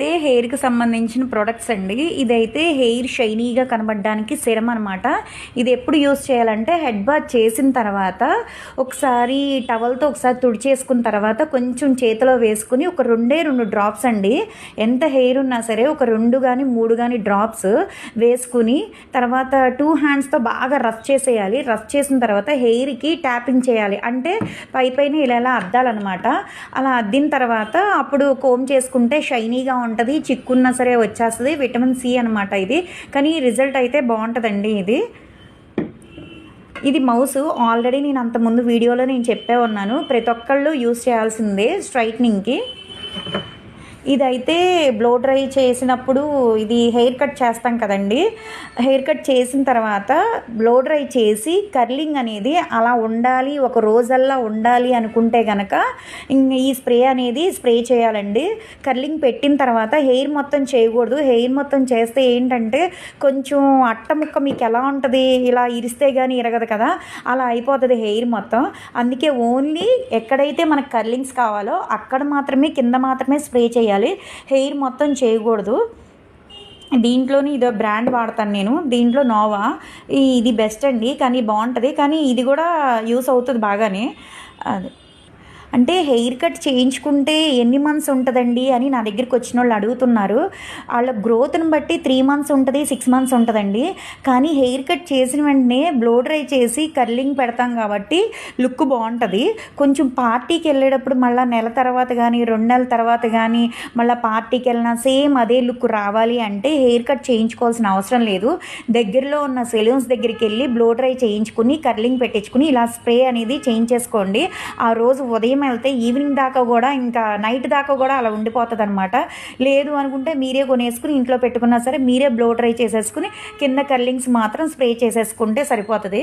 అయితే హెయిర్కి సంబంధించిన ప్రొడక్ట్స్ అండి. ఇదైతే హెయిర్ షైనీగా కనబడడానికి సిరం అనమాట ఇది ఎప్పుడు యూస్ చేయాలంటే హెడ్ బాత్ చేసిన తర్వాత ఒకసారి టవల్తో ఒకసారి తుడిచేసుకున్న తర్వాత కొంచెం చేతిలో వేసుకుని ఒక రెండే రెండు డ్రాప్స్ అండి. ఎంత హెయిర్ ఉన్నా సరే ఒక రెండు కానీ మూడు కానీ డ్రాప్స్ వేసుకుని తర్వాత టూ హ్యాండ్స్తో బాగా రఫ్ చేసేయాలి. రఫ్ చేసిన తర్వాత హెయిర్కి ట్యాపింగ్ చేయాలి. అంటే పై పైన ఇలా ఇలా అద్దాలన్నమాట. అలా అద్దిన తర్వాత అప్పుడు కోమ్ చేసుకుంటే షైనీగా ఉంటుంది చిక్కున్నా సరే వచ్చేస్తుంది విటమిన్ సి అనమాట ఇది. కానీ రిజల్ట్ అయితే బాగుంటుందండి ఇది. ఇది మౌస్. ఆల్రెడీ నేను అంతకుముందు వీడియోలో నేను చెప్పే ఉన్నాను. ప్రతి ఒక్కళ్ళు యూస్ చేయాల్సిందే స్ట్రైట్నింగ్కి. ఇదైతే బ్లో డ్రై చేసినప్పుడు ఇది హెయిర్ కట్ చేస్తాం కదండి. హెయిర్ కట్ చేసిన తర్వాత బ్లో డ్రై చేసి కర్లింగ్ అనేది అలా ఉండాలి ఒక రోజల్లా ఉండాలి అనుకుంటే కనుక ఈ స్ప్రే అనేది స్ప్రే చేయాలండి. కర్లింగ్ పెట్టిన తర్వాత హెయిర్ మొత్తం చేయకూడదు. హెయిర్ మొత్తం చేస్తే ఏంటంటే కొంచెం అట్ట ముక్క మీకు ఎలా ఉంటుంది ఇలా ఇరిస్తే కానీ ఇరగదు కదా అలా అయిపోతుంది హెయిర్ మొత్తం. అందుకే ఓన్లీ ఎక్కడైతే మనకు కర్లింగ్స్ కావాలో అక్కడ మాత్రమే కింద మాత్రమే స్ప్రే చేయాలి. హెయిర్ మొత్తం చేయకూడదు. దీంట్లోని ఇదో బ్రాండ్ వాడతాను నేను. దీంట్లో నోవా. ఇది బెస్ట్ అండి. కానీ బాగుంటుంది. కానీ ఇది కూడా యూస్ అవుతుంది బాగానే. అది. అంటే హెయిర్ కట్ చేయించుకుంటే ఎన్ని మంత్స్ ఉంటుందండి అని నా దగ్గరికి వచ్చిన వాళ్ళు అడుగుతున్నారు. వాళ్ళ గ్రోత్ని బట్టి త్రీ మంత్స్ ఉంటుంది సిక్స్ మంత్స్ ఉంటుందండి. కానీ హెయిర్ కట్ చేసిన వెంటనే బ్లో డ్రై చేసి కర్లింగ్ పెడతాం కాబట్టి లుక్ బాగుంటుంది. కొంచెం పార్టీకి వెళ్ళేటప్పుడు మళ్ళీ నెల తర్వాత కానీ రెండు నెలల తర్వాత కానీ మళ్ళీ పార్టీకి వెళ్ళినా సేమ్ అదే లుక్ రావాలి అంటే హెయిర్ కట్ చేయించుకోవాల్సిన అవసరం లేదు. దగ్గరలో ఉన్న సెలూన్స్ దగ్గరికి వెళ్ళి బ్లో డ్రై చేయించుకుని కర్లింగ్ పెట్టించుకుని ఇలా స్ప్రే అనేది చేయించేసుకోండి. ఆ రోజు ఉదయం ఉదయం వెళ్తే ఈవినింగ్ దాకా కూడా ఇంకా నైట్ దాకా కూడా అలా ఉండిపోతుంది అనమాట లేదు అనుకుంటే మీరే కొనేసుకుని ఇంట్లో పెట్టుకున్నా సరే మీరే బ్లో డ్రై చేసేసుకుని కింద కర్లింగ్స్ మాత్రం స్ప్రే చేసేసుకుంటే సరిపోతుంది.